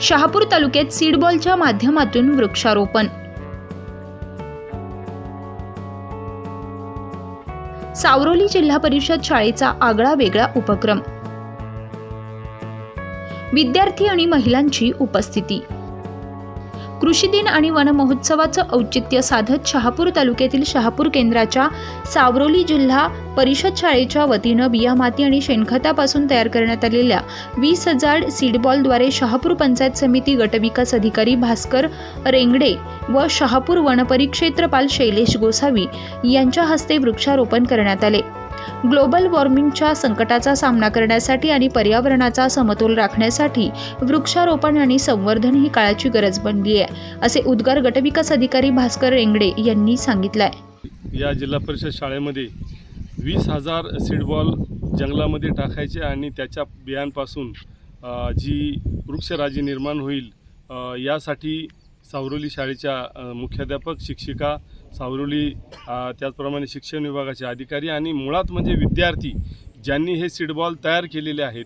शहापूर तालुक्यात सीडबॉलच्या माध्यमातून वृक्षारोपण. सावरोली जिल्हा परिषद शाळेचा आगळा वेगळा उपक्रम. विद्यार्थी आणि महिलांची उपस्थिती. कृषी दिन आणि वन महोत्सवाचं औचित्य साधत शहापूर तालुक्यातील शहापूर केंद्राच्या सावरोली जिल्हा परिषद शाळेच्या वतीनं बिया माती आणि शेणखतापासून तयार करण्यात आलेल्या वीस हजार सीडबॉलद्वारे शहापूर पंचायत समिती गटविकास अधिकारी भास्कर रेंगडे व शहापूर वनपरिक्षेत्रपाल शैलेश गोसावी यांच्या हस्ते वृक्षारोपण करण्यात आले. ग्लोबल वॉर्मिंगच्या संकटाचा सामना करण्यासाठी आणि पर्यावरणाचा समतोल राखण्यासाठी वृक्षारोपण आणि संवर्धन ही काळाची गरज बनली आहे असे उद्गार गटविकास अधिकारी भास्कर रेंगडे यांनी सांगितलंय. या जिल्हा परिषद शाळेमध्ये वीस हजार सीडबॉल जंगलामध्ये टाकायचे आणि त्याच्या बियांपासून जी वृक्षराजी निर्माण होईल यासाठी सावरोली शाळेच्या मुख्याध्यापक शिक्षिका सावरोली त्याचप्रमाणे शिक्षण विभागाचे अधिकारी आणि मुळात म्हणजे विद्यार्थी ज्यांनी हे सीडबॉल तयार केलेले आहेत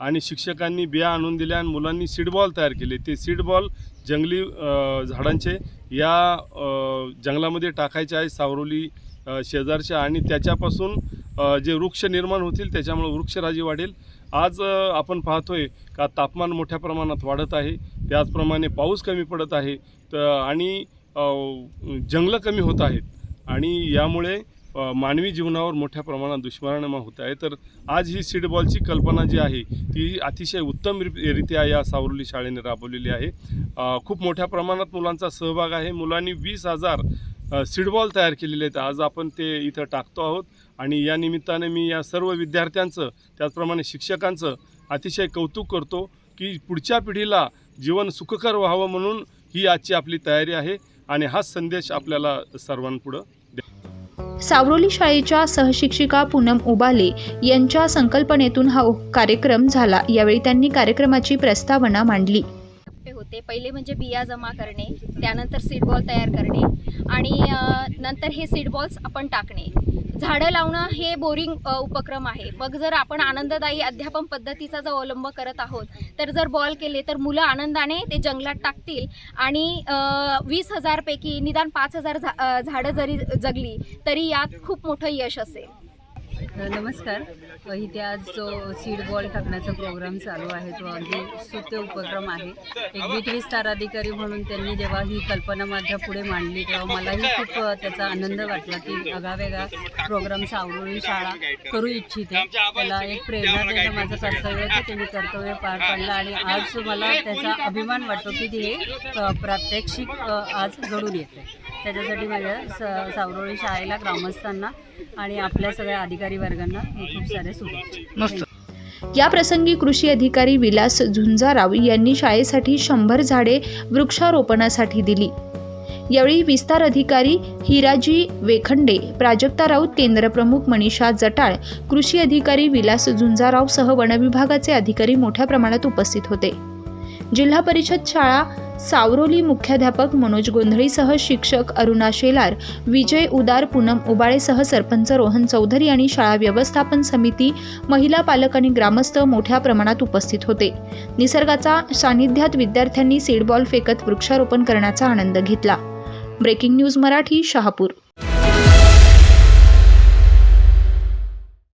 आणि शिक्षकांनी बिया आणून दिल्या आणि मुलांनी सीडबॉल तयार केले. ते सीडबॉल जंगली झाडांचे या जंगलामध्ये टाकायचे आहे सावरोली शेजारच्या आणि त्याच्यापासून जे वृक्ष निर्माण होतील त्याच्यामुळे वृक्षराजी वाढेल. आज आपण पाहतोय का तापमान मोठ्या प्रमाणात वाढत आहे. त्याचप्रमाणे पाऊस कमी पडत आहे तर आणि जंगलं कमी होत आहेत. आणि यामुळे मानवी जीवनावर मोठ्या प्रमाणात दुष्परिणाम होत आहे तर आज ही सीडबॉलची कल्पना जी आहे ती अतिशय उत्तम रि- रित्या या सावरुली शाळेने राबवलेली आहे. खूप मोठ्या प्रमाणात मुलांचा सहभाग आहे. मुलांनी वीस हजार सीडबॉल तयार केलेले आहेत. आज आपण ते इथं टाकतो आहोत. आणि या निमित्ताने मी या सर्व विद्यार्थ्यांचं त्याचप्रमाणे शिक्षकांचं अतिशय कौतुक करतो. की पुढच्या पिढीला जीवन सुखकर व्हावं म्हणून ही आजची आपली तयारी आहे आणि हाच संदेश आपल्याला सर्वांपुढं सावरोली शाळेच्या सहशिक्षिका पूनम उबाले यांच्या संकल्पनेतून हा कार्यक्रम झाला. यावेळी त्यांनी कार्यक्रमाची प्रस्तावना मांडली. होते. पहिले म्हणजे बिया जमा करणे त्यानंतर सीड बॉल तयार करणे आणि नंतर हे सीड बॉल्स आपण टाकणे. झाडं लावणं हे बोरिंग उपक्रम आहे. मग जर आपण आनंददायी अध्यापन पद्धतीचा जर अवलंब करत आहोत तर जर बॉल केले तर मुलं आनंदाने ते जंगलात टाकतील आणि वीस हजारपैकी निदान पाच हजार झा झाडं जरी जगली तरी यात खूप मोठं यश असेल. नमस्कार. इथे आज जो सीड बॉल टाकण्याचा प्रोग्राम चालू आहे तो अगदी स्तुत्य उपक्रम आहे. एक बी स्टार अधिकारी म्हणून त्यांनी जेव्हा ही कल्पना माझ्या पुढे मांडली तेव्हा मलाही खूप त्याचा आनंद वाटला की आगावेगळा प्रोग्राम सावरून शाळा करू इच्छिते. त्याला एक प्रेरणा देणं माझं कर्तव्य होतं ते मी कर्तव्य पार पाडलं आणि आज मला त्याचा अभिमान वाटतो की ते प्रात्यक्षिक आज घडून येते त्याच्यासाठी माझ्या स सावरोळी शाळेला ग्रामस्थांना आणि आपल्या सगळ्या अधिकारी वर्गांना खूप सारे सुरू या प्रसंगी कृषी अधिकारी विलास झुंजाराव यांनी शाळेसाठी शंभर झाडे वृक्षारोपणासाठी दिली. यावेळी विस्तार अधिकारी हिराजी वेखंडे प्राजक्ता राऊत केंद्रप्रमुख मनीषा जटाळ कृषी अधिकारी विलास झुंजाराव सह वनविभागाचे अधिकारी मोठ्या प्रमाणात उपस्थित होते. जिल्हा परिषद शाळा सावरोली मुख्याध्यापक मनोज गोंधळीसह शिक्षक अरुणा शेलार विजय उदार पूनम उबाळेसह सरपंच रोहन चौधरी आणि शाळा व्यवस्थापन समिती महिला पालक आणि ग्रामस्थ मोठ्या प्रमाणात उपस्थित होते. निसर्गाचा सानिध्यात विद्यार्थ्यांनी सीडबॉल फेकत वृक्षारोपण करण्याचा आनंद घेतला. Breaking news Marathi Shahapur.